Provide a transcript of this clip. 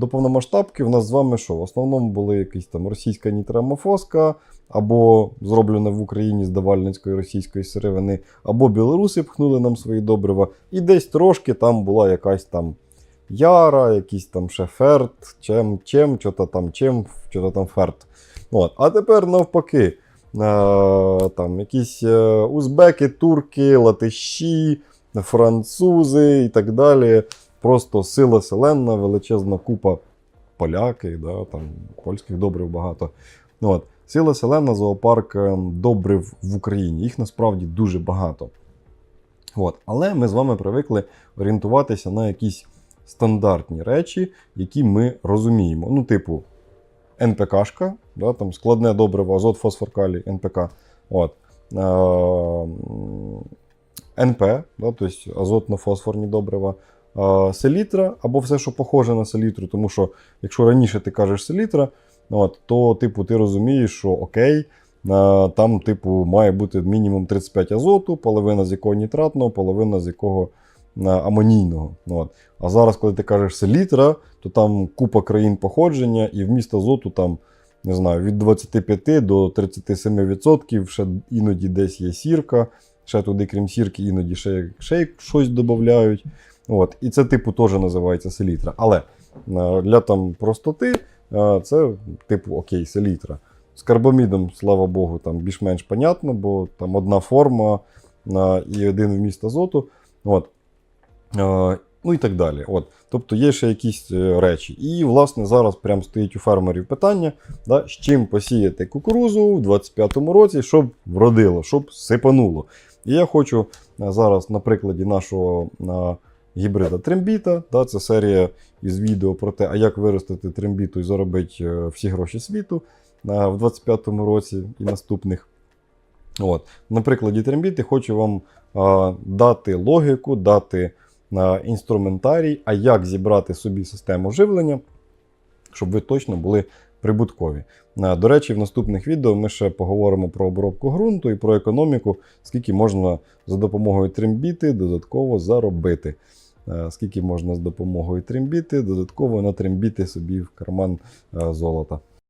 до повномасштабки в нас з вами що? В основному були якісь там російська нітрамофоска, або зроблена в Україні з давальницької російської сировини, або білоруси пхнули нам свої добрива, і десь трошки там була якась там яра, якийсь там ще ферт, чим, чим, що-то там чим, що-то там ферт. От. А тепер навпаки. Е, там якісь е, узбеки, турки, латиші, французи і так далі. Просто сила селенна, величезна купа поляки, да, там, польських добрив багато. Ну, От. Сила селена, зоопарк е, добрив в Україні. Їх насправді дуже багато. От. Але ми з вами привикли орієнтуватися на якісь стандартні речі, які ми розуміємо. Ну, типу, НПКшка, да, там складне добриво, азот, фосфор, калій, НПК. От. Е, НП, да, тобто азотно-фосфорні добрива, селітра або все, що похоже на селітру, тому що якщо раніше ти кажеш селітра, от, то типу, ти розумієш, що окей, там типу, має бути мінімум 35 азоту, половина з якого нітратного, половина з якого амонійного. От. А зараз, коли ти кажеш селітра, то там купа країн походження, і вміст азоту там, не знаю, від 25 до 37%, ще іноді десь є сірка, ще туди, крім сірки, іноді ще, ще щось додають. От. І це, типу, теж називається селітра. Але е, для там простоти е, це, типу, окей, селітра. З карбамідом, слава Богу, там більш-менш понятно, бо там одна форма е, і один вміст азоту. От. Ну і так далі. От. Тобто є ще якісь речі. І, власне, зараз прямо стоїть у фермерів питання, да, з чим посіяти кукурузу в 25-му році, щоб вродило, щоб сипануло. І я хочу зараз на прикладі нашого гібрида трембіта, да, це серія із відео про те, а як виростити трембіту і заробити е, всі гроші світу е, в 25-му році і наступних. От. На прикладі трембіти хочу вам е, дати логіку, дати на інструментарій, а як зібрати собі систему живлення, щоб ви точно були прибуткові. Е, До речі, в наступних відео ми ще поговоримо про обробку ґрунту і про економіку, скільки можна за допомогою трембіти додатково заробити. Е, Скільки можна з допомогою трембіти додатково натрембіти собі в карман е, золота.